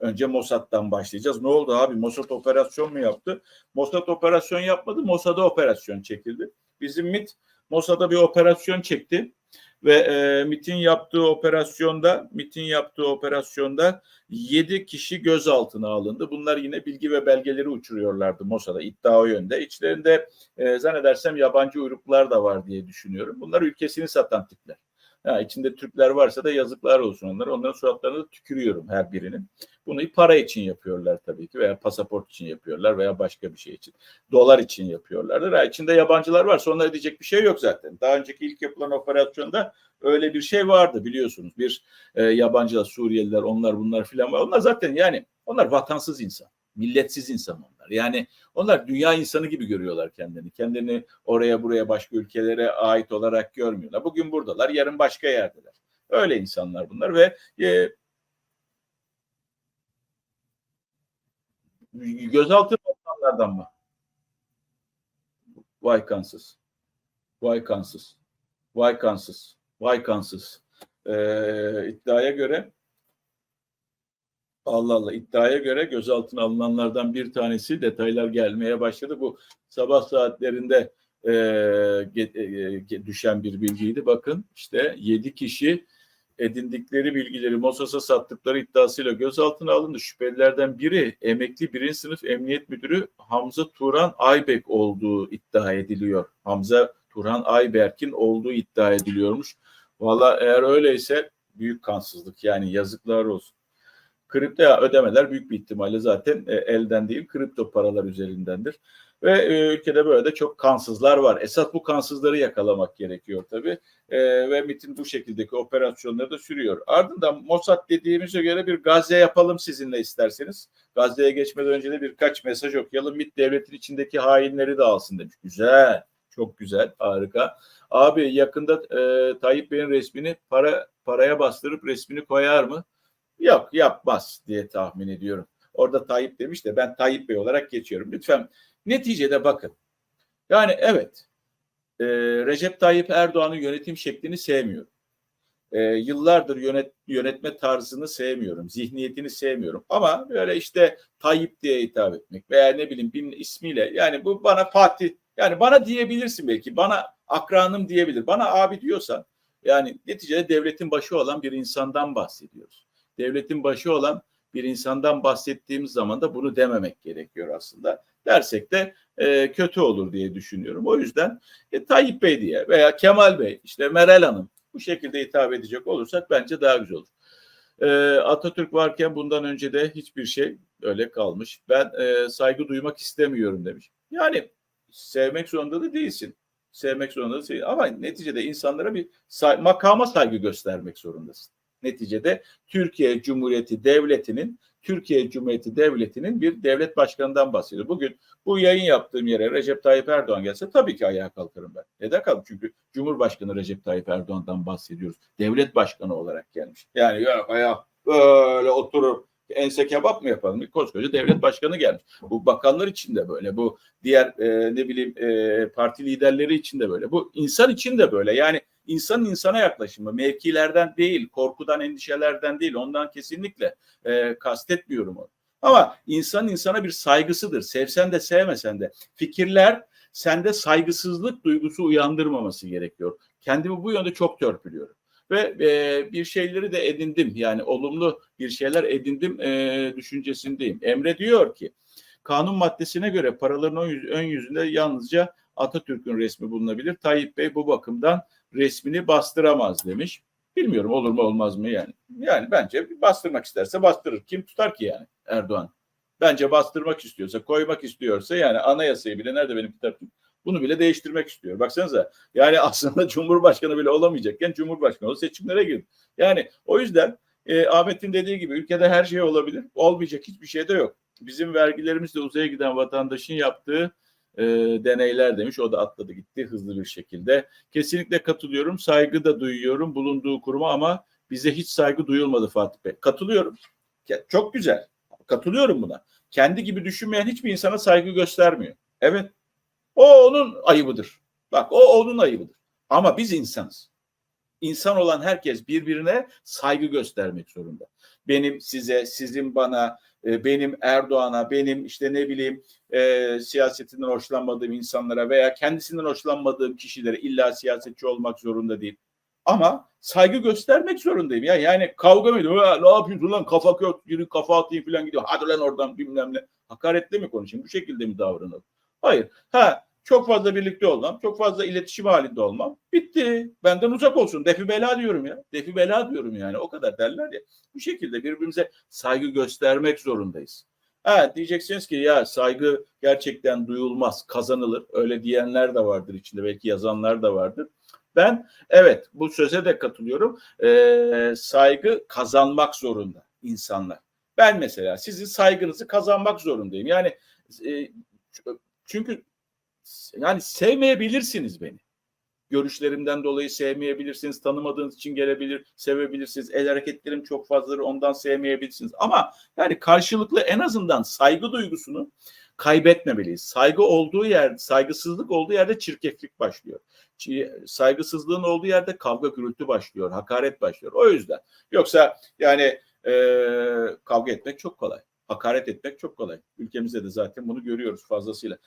Önce Mossad'dan başlayacağız. Ne oldu abi? Mossad operasyon mu yaptı? Mossad operasyon yapmadı. Mossad'a operasyon çekildi. Bizim MIT Mossad'a bir operasyon çekti ve e, MIT'in yaptığı operasyonda MIT'in yaptığı operasyonda 7 kişi gözaltına alındı. Bunlar yine bilgi ve belgeleri uçuruyorlardı Mossad'a iddia o yönde. İçlerinde e, zannedersem yabancı uyruklar da var diye düşünüyorum. Bunlar ülkesini satan tipler. Ha, içinde Türkler varsa da yazıklar olsun onlara. Onların suratlarına da tükürüyorum her birinin. Bunu para için yapıyorlar tabii ki veya pasaport için yapıyorlar veya başka bir şey için. Dolar için yapıyorlardır. Ha, içinde yabancılar varsa onlara diyecek bir şey yok zaten. Daha önceki ilk yapılan operasyonda öyle bir şey vardı biliyorsunuz. Bir e, yabancılar, Suriyeliler, onlar bunlar filan var. Onlar zaten yani onlar vatansız insan. Milletsiz insan onlar. Yani onlar dünya insanı gibi görüyorlar kendini. Kendini oraya buraya başka ülkelere ait olarak görmüyorlar. Bugün buradalar, yarın başka yerdeler. Öyle insanlar bunlar ve e, gözaltı insanlardan mı? Vay kansız. Vay kansız. Vay kansız. Vay kansız. Ee, iddiaya göre Allah Allah iddiaya göre gözaltına alınanlardan bir tanesi detaylar gelmeye başladı. Bu sabah saatlerinde e, e, düşen bir bilgiydi. Bakın işte 7 kişi edindikleri bilgileri Mossad'a sattıkları iddiasıyla gözaltına alındı. Şüphelilerden biri emekli birinci sınıf emniyet müdürü Hamza Turan Aybek olduğu iddia ediliyor. Hamza Turan Ayberk'in olduğu iddia ediliyormuş. Valla eğer öyleyse büyük kansızlık yani yazıklar olsun. Kripto ödemeler büyük bir ihtimalle zaten e, elden değil kripto paralar üzerindendir. Ve e, ülkede böyle de çok kansızlar var. Esas bu kansızları yakalamak gerekiyor tabii. E, ve MIT'in bu şekildeki operasyonları da sürüyor. Ardından Mossad dediğimize göre bir Gazze yapalım sizinle isterseniz. Gazze'ye geçmeden önce de birkaç mesaj okuyalım. MIT devletin içindeki hainleri de alsın demiş. Güzel. Çok güzel. Harika. Abi yakında e, Tayyip Bey'in resmini para paraya bastırıp resmini koyar mı? Yok yapmaz diye tahmin ediyorum. Orada Tayyip demiş de ben Tayyip Bey olarak geçiyorum. Lütfen neticede bakın. Yani evet e, Recep Tayyip Erdoğan'ın yönetim şeklini sevmiyorum. E, yıllardır yönet, yönetme tarzını sevmiyorum. Zihniyetini sevmiyorum. Ama böyle işte Tayyip diye hitap etmek veya ne bileyim bir ismiyle yani bu bana Fatih yani bana diyebilirsin belki bana akranım diyebilir. Bana abi diyorsan yani neticede devletin başı olan bir insandan bahsediyoruz devletin başı olan bir insandan bahsettiğimiz zaman da bunu dememek gerekiyor aslında. Dersek de e, kötü olur diye düşünüyorum. O yüzden e, Tayyip Bey diye veya Kemal Bey, işte Meral Hanım bu şekilde hitap edecek olursak bence daha güzel olur. E, Atatürk varken bundan önce de hiçbir şey öyle kalmış. Ben e, saygı duymak istemiyorum demiş. Yani sevmek zorunda da değilsin. Sevmek zorunda da değilsin. Ama neticede insanlara bir say makama saygı göstermek zorundasın neticede Türkiye Cumhuriyeti Devleti'nin Türkiye Cumhuriyeti Devleti'nin bir devlet başkanından bahsediyor. Bugün bu yayın yaptığım yere Recep Tayyip Erdoğan gelse tabii ki ayağa kalkarım ben. Neden kalk? Çünkü Cumhurbaşkanı Recep Tayyip Erdoğan'dan bahsediyoruz. Devlet başkanı olarak gelmiş. Yani yok ayağa böyle oturur ense kebap mı yapalım? Bir koskoca devlet başkanı gelmiş. Bu bakanlar için de böyle. Bu diğer e, ne bileyim e, parti liderleri için de böyle. Bu insan için de böyle. Yani insanın insana yaklaşımı mevkilerden değil, korkudan, endişelerden değil. Ondan kesinlikle e, kastetmiyorum onu. Ama insan insana bir saygısıdır. Sevsen de sevmesen de. Fikirler sende saygısızlık duygusu uyandırmaması gerekiyor. Kendimi bu yönde çok törpülüyorum ve e, bir şeyleri de edindim yani olumlu bir şeyler edindim e, düşüncesindeyim. Emre diyor ki kanun maddesine göre paraların ön yüzünde yalnızca Atatürk'ün resmi bulunabilir. Tayyip Bey bu bakımdan resmini bastıramaz demiş. Bilmiyorum olur mu olmaz mı yani. Yani bence bastırmak isterse bastırır. Kim tutar ki yani Erdoğan? Bence bastırmak istiyorsa, koymak istiyorsa yani anayasayı bile nerede benim kitabım? Bunu bile değiştirmek istiyor. Baksanıza yani aslında Cumhurbaşkanı bile olamayacakken Cumhurbaşkanı seçimlere girdi. Yani o yüzden e, Ahmet'in dediği gibi ülkede her şey olabilir. Olmayacak hiçbir şey de yok. Bizim vergilerimizle uzaya giden vatandaşın yaptığı e, deneyler demiş. O da atladı gitti hızlı bir şekilde. Kesinlikle katılıyorum. Saygı da duyuyorum bulunduğu kuruma ama bize hiç saygı duyulmadı Fatih Bey. Katılıyorum. Çok güzel. Katılıyorum buna. Kendi gibi düşünmeyen hiçbir insana saygı göstermiyor. Evet o onun ayıbıdır. Bak o onun ayıbıdır. Ama biz insanız. İnsan olan herkes birbirine saygı göstermek zorunda. Benim size, sizin bana, e, benim Erdoğan'a, benim işte ne bileyim e, siyasetinden hoşlanmadığım insanlara veya kendisinden hoşlanmadığım kişilere illa siyasetçi olmak zorunda değil. Ama saygı göstermek zorundayım. Ya yani kavga mı ediyor? "Ha, Ne yapıyorsun lan kafa kök, yürü kafa atayım falan gidiyor. Hadi lan oradan bilmem ne. Hakaretle mi konuşayım? Bu şekilde mi davranalım? Hayır. Ha çok fazla birlikte olmam, çok fazla iletişim halinde olmam. Bitti. Benden uzak olsun. Defi bela diyorum ya. Defi bela diyorum yani. O kadar derler ya. Bu şekilde birbirimize saygı göstermek zorundayız. Ha diyeceksiniz ki ya saygı gerçekten duyulmaz, kazanılır. Öyle diyenler de vardır içinde. Belki yazanlar da vardır. Ben evet bu söze de katılıyorum. Ee, saygı kazanmak zorunda insanlar. Ben mesela sizin saygınızı kazanmak zorundayım. Yani e, çünkü yani sevmeyebilirsiniz beni. Görüşlerimden dolayı sevmeyebilirsiniz. Tanımadığınız için gelebilir, sevebilirsiniz. El hareketlerim çok fazladır ondan sevmeyebilirsiniz. Ama yani karşılıklı en azından saygı duygusunu kaybetmemeliyiz. Saygı olduğu yer, saygısızlık olduğu yerde çirkeflik başlıyor. Saygısızlığın olduğu yerde kavga gürültü başlıyor, hakaret başlıyor. O yüzden. Yoksa yani e, kavga etmek çok kolay. Hakaret etmek çok kolay. Ülkemizde de zaten bunu görüyoruz fazlasıyla.